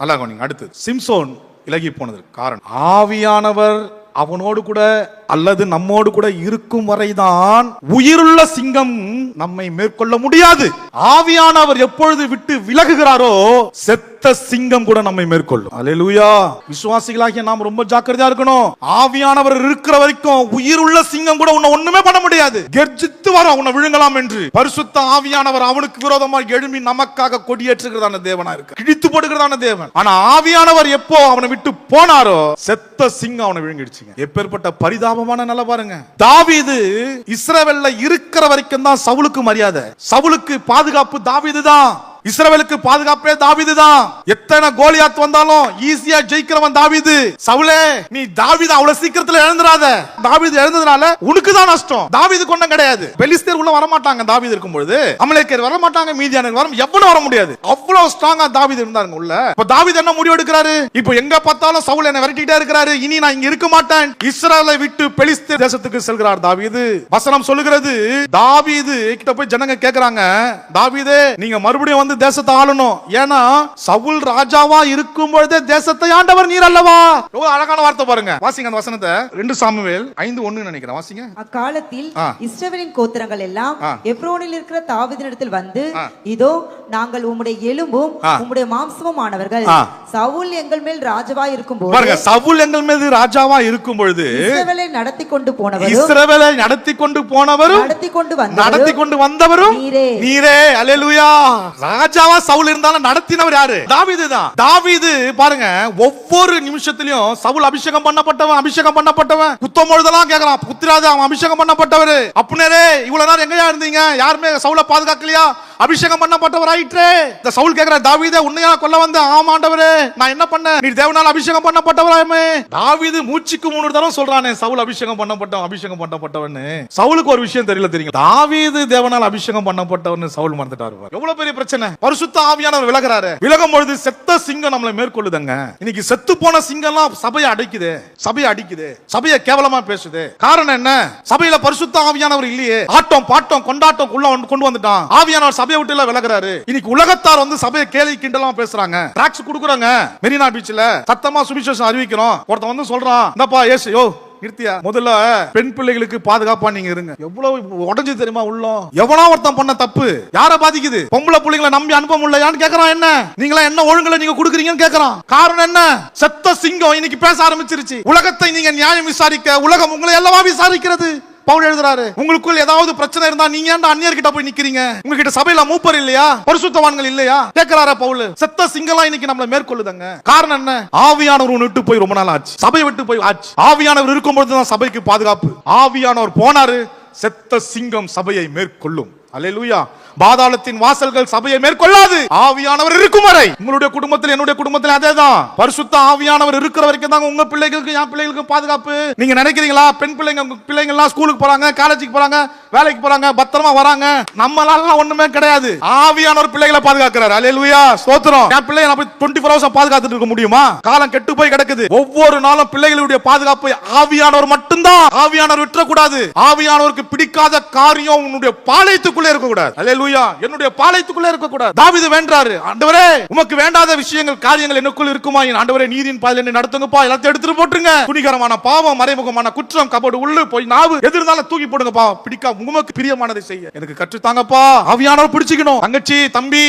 நல்லா கவனிங்க அடுத்து சிம்சோன் விலகி போனதற்கு காரணம். ஆவியானவர் அவனோடு கூட அல்லது நம்மோடு கூட இருக்கும் வரைதான் உயிருள்ள சிங்கம் நம்மை மேற்கொள்ள முடியாது. ஆவியானவர் எப்பொழுது விட்டு விலகுகிறாரோ செத்த சிங்கம் கூட நம்மை மேற்கொள்ளும். அலையலூயா விசுவாசிகளாகிய நாம் ரொம்ப ஜாக்கிரதையா இருக்கணும். ஆவியானவர் இருக்கிற வரைக்கும் உயிருள்ள சிங்கம் கூட உன்னை ஒண்ணுமே பண்ண முடியாது. கெர்ஜித்து வர உன்னை விழுங்கலாம் என்று. பரிசுத்த ஆவியானவர் அவனுக்கு விரோதமாக எழும்பி நமக்காக கொடியேற்றுகிறதான தேவனா இருக்கு. கிழித்து போடுகிறதான தேவன். ஆனா ஆவியானவர் எப்போ அவனை விட்டு போனாரோ செத்த சிங்கம் அவனை விழுங்கிடுச்சுங்க. எப்பேற்பட்ட சந்தர்ப்பமான நிலை பாருங்க. தாவீது இஸ்ரவேல்ல இருக்கிற வரைக்கும் தான் சவுலுக்கு மரியாதை. சவுலுக்கு பாதுகாப்பு தாவீது தான் இஸ்ரவேலுக்கு பாதுகாப்பே தாவிது தான் எத்தனை கோலியாத் வந்தாலும் ஈஸியா ஜெயிக்கிறவன் தாவீது. சவுலே நீ தாவீது அவ்வளவு சீக்கிரத்துல எழுந்துராத தாவீது எழுந்ததுனால உனக்கு தான் நஷ்டம். தாவீது கொண்டம் கிடையாது. பெலிஸ்தேர் உள்ள வர மாட்டாங்க தாவீது இருக்கும் பொழுது அமலேக்கர் வர மாட்டாங்க மீதியான வரம் எவனும் வர முடியாது. அவ்வளவு ஸ்ட்ராங்கா தாவிது இருந்தாருங்க உள்ள. இப்ப தாவிது என்ன முடிவு எடுக்கிறாரு? இப்போ எங்க பார்த்தாலும் சவுல் என்ன விரட்டிட்டே இருக்கிறாரு. இனி நான் இங்க இருக்க மாட்டேன். இஸ்ரேலை விட்டு பெலிஸ்தேர் தேசத்துக்கு செல்கிறார் தாவீது. வசனம் சொல்லுகிறது தாவிது கிட்ட போய் ஜனங்க கேக்குறாங்க தாவீதே நீங்க மறுபடியும் வந்து தேசத்தை ஆளணும் ஏன்னா சவுல் ராஜாவா இருக்கும் பொழுதே தேசத்தை ஆண்டவர் நீர் அல்லவா எவ்வளவு அழகான வார்த்தை பாருங்க வாசிங்க அந்த வசனத்தை ரெண்டு சாமுவேல் ஐந்து ஒண்ணு நினைக்கிறேன் வாசிங்க அக்காலத்தில். இஸ்ரவேலின் கோத்திரங்கள் எல்லாம். எப்ரோனில் இருக்கிற தாவீதினிடத்தில் வந்து. இதோ நாங்கள் உம்முடைய எலும்பும். உம்முடைய மாம்சமும் ஆனவர்கள். சவுல் எங்கள் மேல் ராஜாவாய் இருக்கும் போது பாருங்க சவுல் எங்கள் மீது ராஜாவா இருக்கும் பொழுது இஸ்ரவேலை நடத்தி கொண்டு போனவரும் இஸ்ரவேலை நடத்தி கொண்டு போனவரும் நடத்தி கொண்டு நடத்தி வந்தவரும். கொண்டு வந்தவரும் நீரே. நீரே அல்லேலூயா ராஜாவா சவுல் இருந்தாலும் நடத்தினவர் யாரு? தாவீது தான். தாவீது பாருங்க ஒவ்வொரு நிமிஷத்திலையும் சவுல் அபிஷேகம் பண்ணப்பட்டவன் அபிஷேகம் பண்ணப்பட்டவன். குத்தம் பொழுதெல்லாம் கேட்கலாம் புத்திராஜா அவன் அபிஷேகம் பண்ணப்பட்டவர். அப்புனரே இவ்வளவு நேரம் எங்கயா இருந்தீங்க? யாருமே சவுல பாதுகாக்கலையா? அபிஷேகம் பண்ணப்பட்டவராயிற்றே இந்த சவுல் கேக்குற தாவீதே உண்மையா கொல்ல வந்த ஆமாண்டவரே நான் என்ன பண்ண நீ தேவனால் அபிஷேகம் பண்ணப்பட்டவராமே தாவீது மூச்சுக்கு மூணு தடவை சொல்றானே சவுல் அபிஷேகம் பண்ணப்பட்டவன் அபிஷேகம் பண்ணப்பட்டவன் சவுலுக்கு ஒரு விஷயம் தெரியல தெரியும்? தாவீது தேவனால் அபிஷேகம் பண்ணப்பட்டவன் சவுல் மறந்துட்டாரு எவ்வளவு பெரிய பிரச்சனை. பரிசுத்த ஆவியானவர் விலகுறாரு. விலகும் பொழுது செத்த சிங்கம் நம்மளை மேற்கொள்ளுதங்க. இன்னைக்கு செத்து போன சிங்கம்லாம் சபையை அடைக்குது. சபையை அடிக்குது. சபையை கேவலமா பேசுது. காரணம் என்ன? சபையில பரிசுத்த ஆவியானவர் இல்லையே. ஆட்டம் பாட்டம் கொண்டாட்டம் உள்ள கொண்டு வந்துட்டான். ஆவியானவர் சபை சபையை விட்டு எல்லாம் விலகிறாரு. இன்னைக்கு உலகத்தார் வந்து சபையை கேலி கிண்டலாம் பேசுறாங்க. டிராக்ஸ் கொடுக்குறாங்க. மெரினா பீச்ல சத்தமா சுவிசேஷம் அறிவிக்கிறோம். ஒருத்தன் வந்து சொல்றான் இந்தப்பா ஏசு யோ நிறுத்தியா? முதல்ல பெண் பிள்ளைகளுக்கு பாதுகாப்பா நீங்க இருங்க. எவ்வளவு உடஞ்சு தெரியுமா உள்ளம்? எவனோ ஒருத்தன் பண்ண தப்பு. யார பாதிக்குது? பொம்பளை பிள்ளைங்களை நம்பி அனுப்ப முடியலையான்னு கேக்குறான் என்ன? நீங்களா என்ன ஒழுங்குல நீங்க கொடுக்குறீங்கன்னு கேக்குறான். காரணம் என்ன? செத்த சிங்கம் இன்னைக்கு பேச ஆரம்பிச்சிருச்சு. உலகத்தை நீங்க நியாயம் விசாரிக்க உலகம் உங்களை எல்லாமா விசாரிக்கிறது? பவுல் எழுதுறாரு உங்களுக்குள் ஏதாவது பிரச்சனை இருந்தா நீங்க ஏன்டா அந்நியர் கிட்ட போய் நிக்கிறீங்க? உங்ககிட்ட சபையில மூப்பர் இல்லையா? பரிசுத்தவான்கள் இல்லையா? கேக்குறாரா பவுல்? செத்த சிங்கலா இன்னைக்கு நம்மள மேற்கொள்ளுதங்க. காரணம் என்ன? ஆவியானவர் விட்டு போய் ரொம்ப நாள் ஆச்சு. சபையை விட்டு போய் ஆச்சு. ஆவியானவர் இருக்கும்பொழுது தான் சபைக்கு பாதுகாப்பு. ஆவியானவர் போனாரு செத்த சிங்கம் சபையை மேற்கொள்ளும். அலையலூயா பாதாளத்தின் வாசல்கள் சபையை மேற்கொள்ளாது. ஆவியானவர் இருக்கும் வரை. உங்களுடைய குடும்பத்தில் என்னுடைய குடும்பத்தில் அதேதான். பரிசுத்த ஆவியானவர் இருக்கிற வரைக்கும் தான் உங்க பிள்ளைகளுக்கு என் பிள்ளைகளுக்கு பாதுகாப்பு. நீங்க நினைக்கிறீங்களா? பெண் பிள்ளைங்க உங்க பிள்ளைங்க எல்லாம் ஸ்கூலுக்கு போறாங்க காலேஜுக்கு போறாங்க வேலைக்கு போறாங்க பத்திரமா வராங்க. நம்மளால ஒண்ணுமே கிடையாது. ஆவியானவர் பிள்ளைகளை பாதுகாக்கிறார். அலையலூயா ஸ்தோத்திரம். என் பிள்ளைய நான் போய் 24 ஹவர்ஸ் பாதுகாத்துட்டு இருக்க முடியுமா? காலம் கெட்டு போய் கிடக்குது. ஒவ்வொரு நாளும் பிள்ளைகளுடைய பாதுகாப்பு ஆவியானவர் மட்டும் மட்டும்தான் ஆவியானவர் விட்டுறக்கூடாது. ஆவியானவருக்கு பிடிக்காத காரியம் உன்னுடைய பாளையத்துக்குள்ளே இருக்க கூடாது அல்லேலூயா என்னுடைய பாளையத்துக்குள்ளே இருக்க கூடாது வேண்டாரு ஆண்டவரே உமக்கு வேண்டாத விஷயங்கள் காரியங்கள் என்னக்குள் இருக்குமா? என் ஆண்டவரே நீதியின் பாதையில் என்ன நடத்துங்கப்பா. எல்லாத்தையும் எடுத்துட்டு போட்டுருங்க. துணிகரமான பாவம் மறைமுகமான குற்றம் கபடு உள்ளு போய் நாவு எது இருந்தாலும் தூக்கி போடுங்கப்பா. பிடிக்கா உமக்கு பிரியமானதை செய்ய. எனக்கு கற்றுத்தாங்கப்பா ஆவியானவர் பிடிச்சிக்கணும். தங்கச்சி தம்பி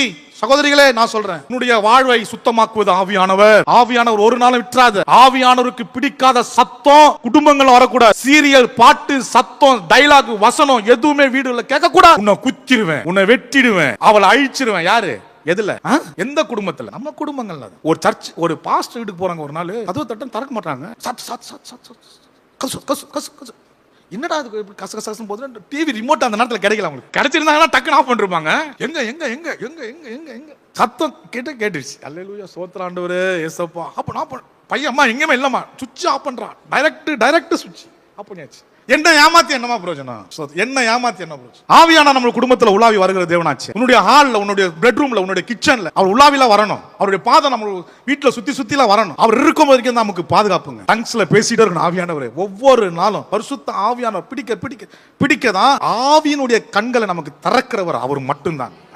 சகோதரிகளே நான் சொல்றேன். உன்னுடைய வாழ்வை சுத்தமாக்குவது ஆவியானவர். ஆவியானவர் ஒரு நாளும் விட்டுறாது. ஆவியானவருக்கு பிடிக்காத சத்தம் குடும்பங்கள் வரக்கூடாது. சீரியல் பாட்டு சத்தம் டைலாக் வசனம் எதுவுமே வீடுல கேட்கக்கூடாது. உன்னை குத்திடுவேன் உன்னை வெட்டிடுவேன் அவளை அழிச்சிருவேன். யாரு? எதுல? ஆ? எந்த குடும்பத்துல? நம்ம குடும்பங்கள்ல ஒரு சர்ச் ஒரு பாஸ்டர் வீட்டுக்கு போறாங்க ஒரு நாள். கதவு தட்டம் திறக்க மாட்டாங்க. சத் சத் சத் சத் சத். கசு கசு கசு கசு. என்னடா அது எப்படி கச கச கசன்னு டிவி ரிமோட் அந்த நேரத்தில் கிடைக்கல அவங்களுக்கு. கிடைச்சிருந்தாங்கன்னா டக்குன்னு ஆஃப் பண்ணிருப்பாங்க. எங்க எங்க எங்க எங்க எங்க எங்க எங்க? சத்தம் கேட்டு கேட்டுருச்சு. அல்லூயா சோத்ராண்டவர் ஏசப்பா. அப்போ நான் பண்ண- பையன் அம்மா எங்கேயுமே இல்லைம்மா. சுவிட்ச் ஆஃப் பண்ணுறான் டைரக்ட் டைரக்ட் சுவிட்ச் ஆஃப் பண்ணியாச்சு. என்ன ஏமாத்தி என்னமா பிரயோஜனம்? என்ன ஏமாத்தி என்ன பிரயோஜனம்? ஆவியான நம்ம குடும்பத்துல உலாவி வருகிற தேவனாச்சு. உன்னுடைய ஹால்ல உன்னுடைய பெட்ரூம்ல உன்னுடைய கிச்சன்ல அவர் உலாவில வரணும். அவருடைய பாதம் நம்ம வீட்டுல சுத்தி சுத்தில வரணும். அவர் இருக்கும் வரைக்கும் தான் நமக்கு பாதுகாப்புங்க. டங்ஸ்ல பேசிட்டு இருக்கணும் ஆவியானவர். ஒவ்வொரு நாளும் பரிசுத்த ஆவியானவர் பிடிக்க பிடிக்க பிடிக்க தான் ஆவியினுடைய கண்களை நமக்கு திறக்கிறவர் அவர் மட்டும்தான்.